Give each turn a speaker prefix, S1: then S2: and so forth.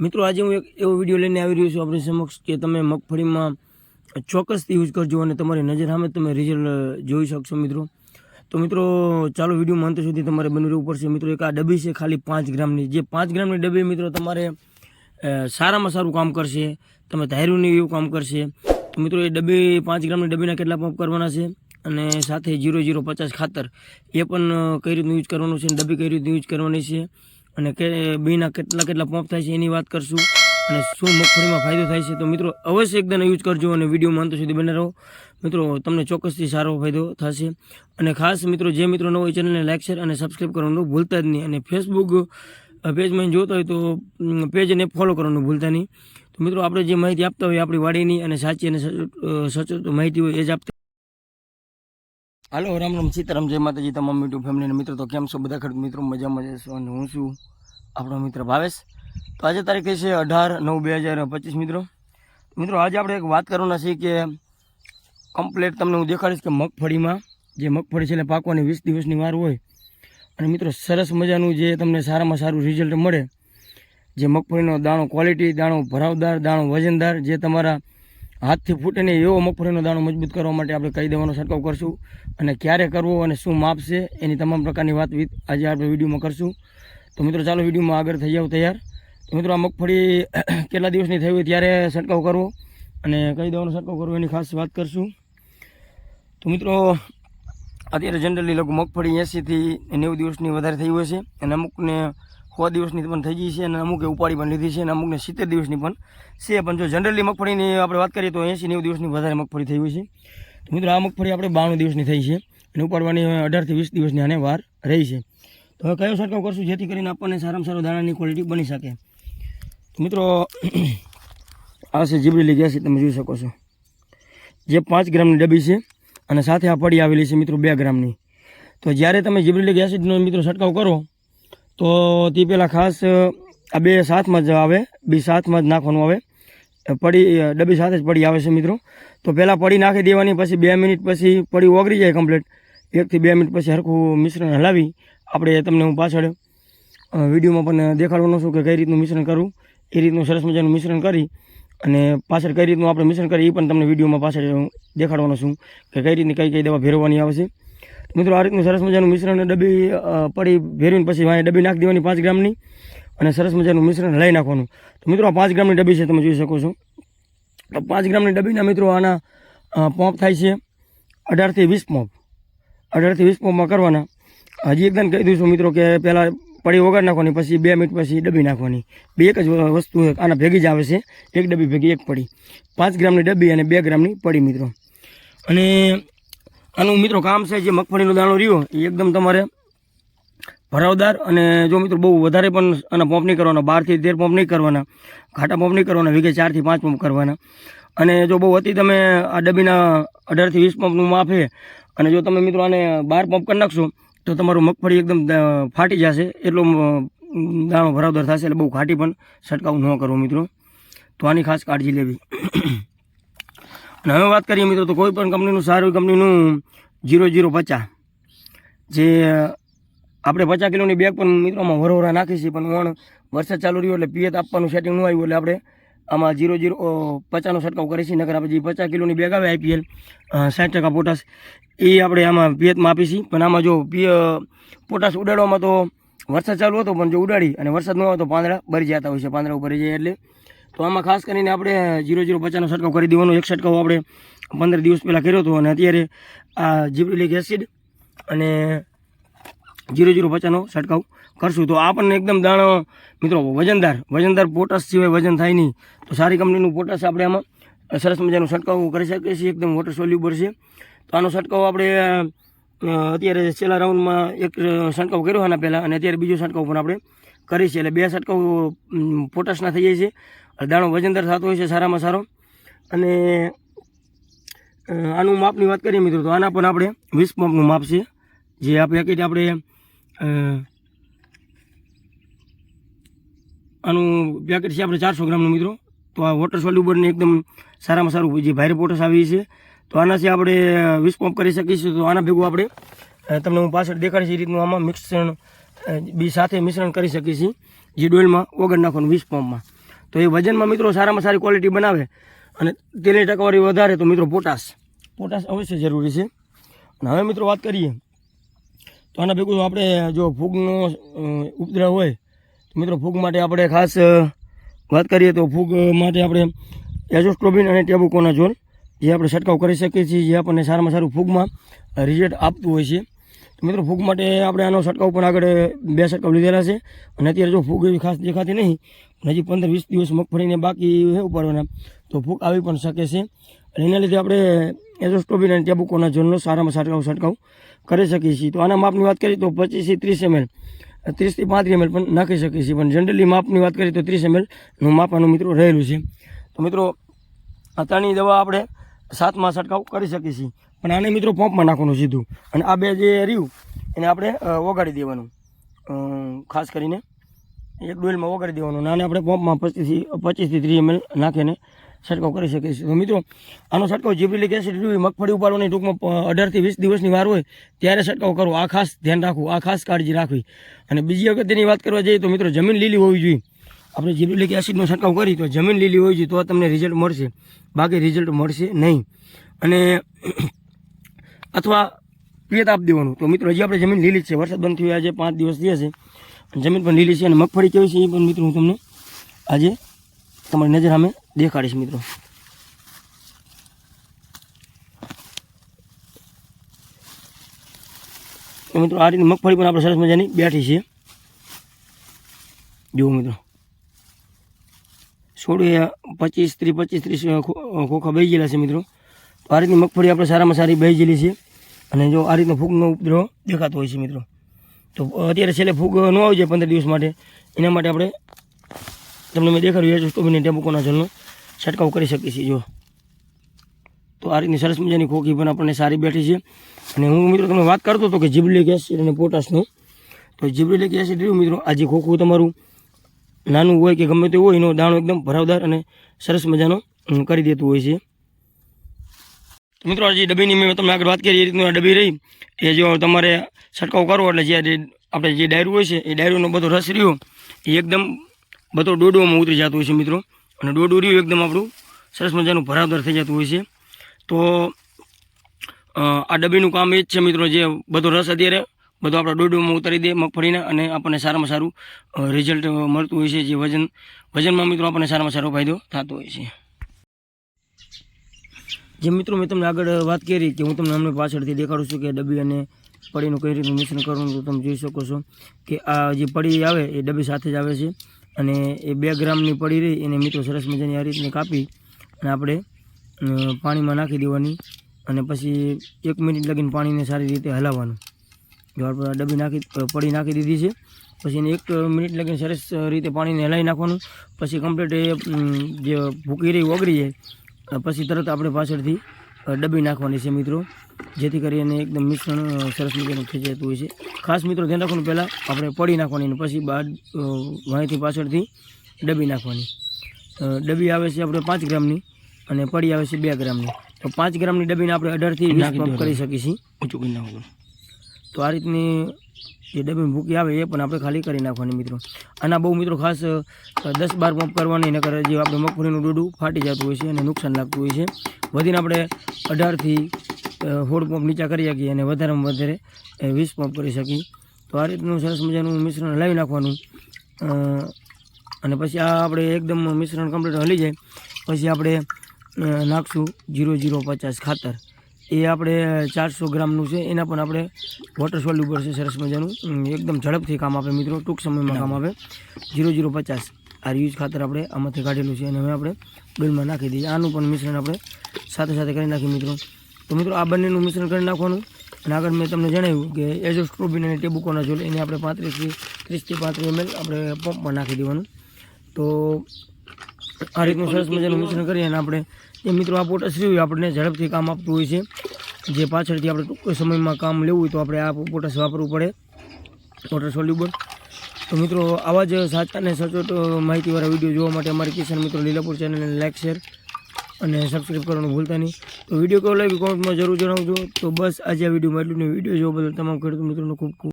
S1: મિત્રો, આજે હું એક એવો વીડિયો લઈને આવી રહ્યો છું આપણી સમક્ષ કે તમે મગફળીમાં ચોક્કસથી યુઝ કરજો અને તમારી નજર સામે તમે રિઝલ્ટ જોઈ શકશો મિત્રો. તો મિત્રો, ચાલો વીડિયો અંત સુધી તમારે બની રહેવું પડશે. મિત્રો, એક આ ડબ્બી છે ખાલી પાંચ ગ્રામની. જે પાંચ ગ્રામની ડબ્બી મિત્રો તમારે સારામાં સારું કામ કરશે. તમે ધાર્યું નહીં એવું કામ કરશે. તો મિત્રો, એ ડબ્બી, પાંચ ગ્રામની ડબ્બીના કેટલા પંપ કરવાના છે? અને સાથે જીરો જીરો પચાસ ખાતર. એ પણ કઈ રીતનું યુઝ કરવાનું છે ડબ્બી કઈ રીતનું યુઝ કરવાની છે? અને કે બીના કેટલા કેટલા પંપ થાય છે એની વાત કરશું. અને શું મગફળીમાં ફાયદો થાય છે તો મિત્રો અવશ્ય એકદમ યુઝ કરજો અને વિડીયોમાં અંત સુધી બને રહો. મિત્રો, તમને ચોક્કસથી સારો ફાયદો થશે. અને ખાસ મિત્રો, જે મિત્રો ન હોય ચેનલને લાઈક, શેર અને સબસ્ક્રાઈબ કરવાનું ભૂલતા જ નહીં. અને ફેસબુક પેજમાં જોતા હોય તો પેજને ફોલો કરવાનું ભૂલતા નહીં. તો મિત્રો, આપણે જે માહિતી આપતા હોય આપણી વાડીની અને સાચી અને સચોટ માહિતી હોય એ જ આપતા હાલો, રામ રામ, સીતારામ, જય માતાજી, તમામ યુટ્યુબ ફેમિલીના મિત્રો. તો કેમ છો? બધા ખેડૂત મિત્રો, મજામાં જશો અને હું છું આપણો મિત્ર ભાવેશ. તો આજે તારીખ છે અઢાર નવ બે હજાર પચીસ, મિત્રો. મિત્રો, આજે આપણે એક વાત કરવાના છીએ કે કમ્પ્લેટ તમને હું દેખાડીશ કે મગફળીમાં જે મગફળી છે એટલે પાકવાની વીસ દિવસની વાર હોય અને મિત્રો, સરસ મજાનું જે તમને સારામાં સારું રિઝલ્ટ મળે, જે મગફળીનો દાણો ક્વોલિટી દાણો ભરાવદાર, દાણો વજનદાર, જે તમારા હાથથી ફૂટે નહીં એવો મગફળીનો દાણો મજબૂત કરવા માટે આપણે કઈ દેવાનો છંટકાવ કરશું અને ક્યારે કરવો અને શું માપ છે એની તમામ પ્રકારની વાત આજે આપણે વિડીયોમાં કરશું. તો મિત્રો, ચાલો વિડીયોમાં આગળ થઈ જાવ તૈયાર. તો મિત્રો, આ મગફળી કેટલા દિવસની થઈ હોય ત્યારે છંટકાવ કરવો અને કઈ દવાનો છંટકાવ કરવો એની ખાસ વાત કરશું. તો મિત્રો, અત્યારે જનરલી લોકો મગફળી એંસીથી નેવું દિવસની વધારે થઈ હોય છે અને અમુકને સો દિવસની પણ થઈ ગઈ છે અને અમુકે ઉપાડી પણ લીધી છે અને અમુકને સિત્તેર દિવસની પણ છે. પણ જો જનરલી મગફળીની આપણે વાત કરીએ તો એંસી નેવું દિવસની વધારે મગફળી થઈ હોય છે. તો મિત્રો, આ મગફળી આપણે બાણું દિવસની થઈ છે અને ઉપાડવાની અઢારથી વીસ દિવસની આને વાર રહી છે. તો હવે કયો છંટકાવ કરશું? જેથી કરીને આપણને સારામાં સારો દાણાની ક્વોલિટી બની શકે. તો મિત્રો, આ છે જીબરેલી ગેસ તમે જોઈ શકો છો. જે પાંચ ગ્રામની ડબ્બી છે અને સાથે આ પડી આવેલી છે મિત્રો બે ગ્રામની. તો જ્યારે તમે જીબ્રેલિક ગેસિડનો મિત્રો છંટકાવ કરો તો તે પહેલાં ખાસ આ બે સાથમાં જ આવે, બી સાથમાં જ નાખવાનું આવે. પડી ડબ્બી સાથે જ પડી આવે છે મિત્રો. તો પહેલાં પડી નાખી દેવાની, પછી બે મિનિટ પછી પડી ઓગળી જાય કમ્પ્લીટ એકથી બે મિનિટ પછી હરખું મિશ્રણ હલાવી આપણે તમને હું પાછળ વિડીયોમાં પણ દેખાડવાનો છું કે કઈ રીતનું મિશ્રણ કરવું. એ રીતનું સરસ મજાનું મિશ્રણ કરી અને પાછળ કઈ રીતનું આપણે મિશ્રણ કરીએ એ પણ તમને વિડીયોમાં પાછળ દેખાડવાનો છું કે કઈ રીતની કઈ કઈ દવા ભેરવવાની આવે છે. મિત્રો, આ રીતનું સરસ મજાનું મિશ્રણ ડબ્બી પડી ભેરવીને પછી વાંહે ડબ્બી નાખી દેવાની પાંચ ગ્રામની અને સરસ મજાનું મિશ્રણ લઈ નાખવાનું. તો મિત્રો, આ પાંચ ગ્રામની ડબ્બી છે, તમે જોઈ શકો છો. તો પાંચ ગ્રામની ડબ્બીના મિત્રો, આના પોંપ થાય છે અઢારથી વીસ પંપ. અઢારથી વીસ પંપમાં કરવાના. હજી એકદમ કહી દઉં છું મિત્રો, કે પહેલાં પડી વગાડ નાખવાની, પછી બે મિનિટ પછી ડબ્બી નાખવાની. બે એક જ વસ્તુ આના ભેગી જ આવે છે. એક ડબ્બી ભેગી, એક પડી. પાંચ ગ્રામની ડબ્બી અને બે ગ્રામની પડી મિત્રો. અને આનું મિત્રો કામ છે જે મગફળીનો દાણો રહ્યો, એ એકદમ તમારે ભરાવદાર અને જો મિત્રો બહુ વધારે પણ આના પંપ નહીં કરવાના, બારથી તેર પંપ નહીં કરવાના, ઘાટા પંપ નહીં કરવાના, વીઘે ચારથી પાંચ પંપ કરવાના. અને જો બહુ અતિ તમે આ ડબ્બીના અઢારથી વીસ પંપનું માપ છે અને જો તમે મિત્રો આને બાર પંપ કરી નાખશો, તો તમારું મગફળી એકદમ ફાટી જશે. એટલો દાણો ભરાવદાર થશે એટલે બહુ ઘાટી પણ છંટકાવ ન કરવો મિત્રો. તો આની ખાસ કાળજી લેવી. અને હવે વાત કરીએ મિત્રો તો કોઈ પણ કંપનીનું સારું કંપનીનું જીરો જીરો પચાસ. જે આપણે પચાસ કિલોની બેગ પણ મિત્રોમાં વરોવરા નાખી છે, પણ વણ વરસાદ ચાલુ રહ્યો એટલે પિયત આપવાનું સેટિંગ ન આવ્યું એટલે આપણે આમાં જીરો જીરો પચાસનો છંટકાવ કરીએ છીએ નકર આપણે જે પચાસ કિલોની બેગ આવે આઈપીએલ સાઠ ટકા પોટાશ એ આપણે આમાં પિયતમાં આપી છીએ પણ આમાં જો પિય પોટાશ ઉડાડવામાં તો વરસાદ ચાલુ હતો, પણ જો ઉડાડી અને વરસાદ ન આવે તો પાંદડા ભરી જતા હોય છે, પાંદડા ઉપર જાય એટલે તો આમાં ખાસ કરીને આપણે જીરો જીરો પચાસનો છંટકાવ કરી દેવાનો. એક છંટકાવ આપણે પંદર દિવસ પહેલાં કર્યો હતો અને અત્યારે આ જીબ્રિલિક એસિડ અને જીરો જીરો પચાસનો છંટકાવ કરશું. તો આપણને એકદમ દાણો, મિત્રો, વજનદાર વજનદાર પોટાશ સિવાય વજન થાય નહીં. તો સારી કંપનીનું પોટાશ આપણે આમાં સરસ મજાનું છંટકાવ કરી શકીએ છીએ. એકદમ વોટર સોલ્યુબર છે. તો આનો છંટકાવ આપણે અત્યારે છેલ્લા રાઉન્ડમાં એક છંટકાવ કર્યો આના પહેલાં અને અત્યારે બીજો છંટકાવ પણ આપણે કરી છે. એટલે બે છંટકાવ પોટાશના થઈ જાય છે. દાણો વજનદાર થતો હોય છે સારામાં સારો. અને આનું માપની વાત કરીએ મિત્રો, તો આના પણ આપણે વીસ પંપનું માપ છે. જે આ પેકેટ આપણે આનું પેકેટ છે આપણે ચારસો ગ્રામનું મિત્રો. તો આ વોટર સોલ્યુબરને એકદમ સારામાં સારું જે ભાઈ પોટસ આવી છે. તો આનાથી આપણે વીસ પંપ કરી શકીશું. તો આના ભેગું આપણે તમને હું પાછળ દેખાડીશ એ રીતનું આમાં મિશ્રણ બી સાથે મિશ્રણ કરી શકીએ છીએ જે ડોલમાં ઓગળ નાખવાનું વીસ પંપમાં. તો એ વજનમાં મિત્રો સારામાં સારી ક્વોલિટી બનાવે અને તેની ટકાવારી વધારે, તો મિત્રો પોટાશ. પોટાશ અવશ્ય જરૂરી છે. અને હવે મિત્રો વાત કરીએ, તો આના ભેગું આપણે જો ફૂગનો ઉપદ્રવ હોય, તો મિત્રો ફૂગ માટે આપણે ખાસ વાત કરીએ તો ફૂગ માટે આપણે એઝોસ્ટ્રોબિન અને ટેબુકોનાઝોલ, જે આપણે છંટકાવ કરી શકીએ છીએ, જે આપણને સારામાં સારું ફૂગમાં રિઝલ્ટ આપતું હોય છે. તો મિત્રો ફૂગ માટે આપણે આનો છંટકાવ પણ આગળ બે છંટકાવ લીધેલા છે. અને અત્યારે જો ફૂગ એવી ખાસ દેખાતી નહીં હજી પંદર વીસ દિવસ મગફળીને બાકી છે ઉપાડવાના. તો ફૂગ આવી પણ શકે છે. અને એના લીધે આપણે એઝોસ્ટ્રોબિન અને ટેબુકોનાઝોલનો સારામાં છંટકાવ છંટકાવ કરી શકીએ છીએ. તો આના માપની વાત કરીએ તો પચીસથી ત્રીસ એમએલ. ત્રીસથી પાંત્રીસ એમએલ પણ નાખી શકીએ છીએ. પણ જનરલી માપની વાત કરીએ તો ત્રીસ એમએલનું માપવાનું મિત્રો રહેલું છે. તો મિત્રો, અત્યારની દવા આપણે સાતમાં છંટકાવ કરી શકીએ છીએ. પણ આને મિત્રો પંપમાં નાખવાનું સીધું. અને આ બે જે રહ્યું એને આપણે ઓગાડી દેવાનું. ખાસ કરીને એક ડોલમાં વગાડી દેવાનું. અને આપણે પંપમાં પચીસથી પચીસથી ત્રીસ એમએલ નાખીને છંટકાવ કરી શકીએ છીએ. તો મિત્રો, આનો છંટકાવ જીબ્રિલિક એસિડ મગફળી ઉપાડવાની ટૂંકમાં અઢારથી વીસ દિવસની વાર હોય ત્યારે છંટકાવ કરવો. આ ખાસ ધ્યાન રાખવું. આ ખાસ કાળજી રાખવી. અને બીજી અગત્યની વાત કરવા જઈએ તો મિત્રો, જમીન લીલી હોવી જોઈએ. આપણે જીબ્રિલિક એસિડનો છંટકાવ કરી, તો જમીન લીલી હોવી જોઈએ, તો તમને રિઝલ્ટ મળશે. બાકી રિઝલ્ટ મળશે નહીં. અને અથવા પિયત આપી દેવાનું. તો મિત્રો, હજી આપણે જમીન લીલી જ છે. વરસાદ બંધ થયો, આજે પાંચ દિવસ થયા છે. જમીન પણ લીલી છે અને મગફળી કેવી છે એ પણ મિત્રો હું તમને આજે તમારી નજર સામે દેખાડીશ મિત્રો. મિત્રો આ રીતે મગફળી પણ આપણે સરસ મજાની બેઠી છે જુઓ મિત્રો. સોળ પચીસ ત્રીસ પચીસ ત્રીસ ખોખા બેસી ગયેલા છે મિત્રો. તો આ રીતની મગફળી આપણે સારામાં સારી બેસી ગયેલી છે. અને જો આ રીતનો ફૂગનો ઉપદ્રવ દેખાતો હોય છે મિત્રો. તો અત્યારે છેલ્લે ફૂગ ન આવી જાય પંદર દિવસ માટે. એના માટે આપણે તમને મેં દેખાડ્યું છે સ્ટોબીની ટેમ્પોકોના જળનો. છંટકાવ કરી શકીએ છીએ, જો. તો આ રીતની સરસ મજાની ખોખી પણ આપણને સારી બેઠી છે. અને હું મિત્રો તમને વાત કરતો હતો કે જીબ્રિલિક એસિડ અને પોટાશનું. તો જીબ્રિલિક એસિડ રહ્યું મિત્રો, આ જે ખોખું તમારું નાનું હોય કે ગમે તે હોય, એનો દાણો એકદમ ભરાવદાર અને સરસ મજાનો કરી દેતું હોય છે. મિત્રો જે ડબ્બીની મેં તમને આગળ વાત કરી, એ રીતનું ડબ્બી રહી. એ જો તમારે છંટકાવ કરવો એટલે જે આપણે જે ડાયરું હોય છે, એ ડાયરુંનો બધો રસ રહ્યો. એ એકદમ બધો ડોડોમાં ઉતરી જતો હોય છે, મિત્રો. અને ડોડું રહ્યું એકદમ આપણું. સરસ મજાનું ભરાદર થઈ જતું હોય છે. તો આ ડબ્બીનું કામ એ જ છે, મિત્રો, જે બધો રસ અત્યારે બધો આપણા ડોડોમાં ઉતારી દે, મગફળીને, અને આપણને સારામાં સારું રિઝલ્ટ મળતું હોય છે, જે વજન, વજનમાં, મિત્રો, આપણને સારામાં સારો ફાયદો થતો હોય છે. જે મિત્રો મેં તમને આગળ વાત કરી કે હું તમને હમણાં પાછળથી દેખાડું છું કે ડબ્બી અને પડીનું કઈ રીતનું મિશ્રણ કરવાનું તો તમે જોઈ શકો છો કે આ જે પડી આવે એ ડબ્બી સાથે જ આવે છે અને એ બે ગ્રામની પડી રહી, એને મિત્રો સરસ મજાની આ રીતની કાપી અને આપણે પાણીમાં નાખી દેવાની અને પછી એક મિનિટ લગીને પાણીને સારી રીતે હલાવવાનું. જો આપણે ડબ્બી નાખી પડી નાખી દીધી છે, પછી એને એક મિનિટ લગીને સરસ રીતે પાણીને હલાવી નાખવાનું, પછી કમ્પ્લીટ એ જે ભૂકી રહી, ઓગળી જાય પછી તરત આપણે પાછળથી ડબી ડબ્બી નાખવાની છે મિત્રો. જેથી કરીને એકદમ મિશ્રણ સરસ મજાનું થઈ જતું હોય છે. ખાસ મિત્રો ધ્યાન રાખવાનું પહેલાં આપણે પડી નાખવાની અને પછી બાદ અ, પાછળથી ડબ્બી નાખવાની. ડબી ડબ્બી આવે છે આપણે પાંચ ગ્રામની અને પડી આવે છે બે ગ્રામની. તો પાંચ ગ્રામની ડબ્બીને આપણે અઢારથી વીસ પંપ કરી શકીએ છીએ. તો આ રીતની જે ડબ્બી ભૂકી આવે એ પણ આપણે ખાલી કરી નાખવાની મિત્રો. આના બહુ મિત્રો ખાસ દસ બાર પંપ કરવાની, નકર જે આપણે મગફળીનું ડોડું ફાટી જતું હોય છે અને નુકસાન લાગતું હોય છે. વધીને આપણે અઢારથી હોડ પંપ નીચા કરી શકીએ અને વધારેમાં વધારે વીસ પંપ કરી શકીએ. તો આ રીતનું સરસ મજાનું મિશ્રણ લાવી નાખવાનું. અને પછી આ આપણે એકદમ મિશ્રણ કમ્પ્લીટ હલી જાય. પછી આપણે નાખશું જીરો જીરો પચાસ ખાતર. એ આપણે ચારસો ગ્રામનું છે, એના પણ આપણે વોટર સોલ્યુબર છે, સરસ મજાનું. એકદમ ઝડપથી કામ આપે મિત્રો, ટૂંક સમયમાં કામ આપે. જીરો જીરો પચાસ, આ યુઝ ખાતર આપણે આમાંથી કાઢેલું છે અને હવે આપણે ડોલમાં નાખી દઈએ. આનું પણ મિશ્રણ આપણે સાથે સાથે કરી નાખીએ મિત્રો. તો મિત્રો, આ બંનેનું મિશ્રણ કરી નાખવાનું. અને આગળ મેં તમને જણાવ્યું કે એઝોસ્ટ્રોબિન અને ટેબુકોના જોલ એને આપણે પાંત્રીસથી ત્રીસથી પાંત્રીસ એમએલ આપણે પંપમાં નાખી દેવાનું. તો આ રીતનું સરસ મજાનું મિશ્રણ કરીએ અને આપણે એ મિત્રો આ પોટાશ રહ્યું આપણને ઝડપથી કામ આપતું હોય છે જે પાછળથી આપણે ટૂંક સમયમાં કામ લેવું હોય તો આપણે આ પોટસ વાપરવું પડે વોટર સોલ્યુબલ તો મિત્રો આવા જ સાચા અને સચોટ માહિતીવાળા વીડિયો જોવા માટે અમારી કિસાન મિત્રો લીલાપુર ચેનલને લાઇક શેર અને સબસ્ક્રાઈબ કરવાનું ભૂલતા નહીં. તો વીડિયો કેવો લાગ્યો? કોમેન્ટમાં જરૂર જણાવજો. તો બસ આજે આ વિડીયોમાં એટલું વીડિયો જોવા બદલ તમામ ખેડૂત મિત્રોનો ખૂબ ખૂબ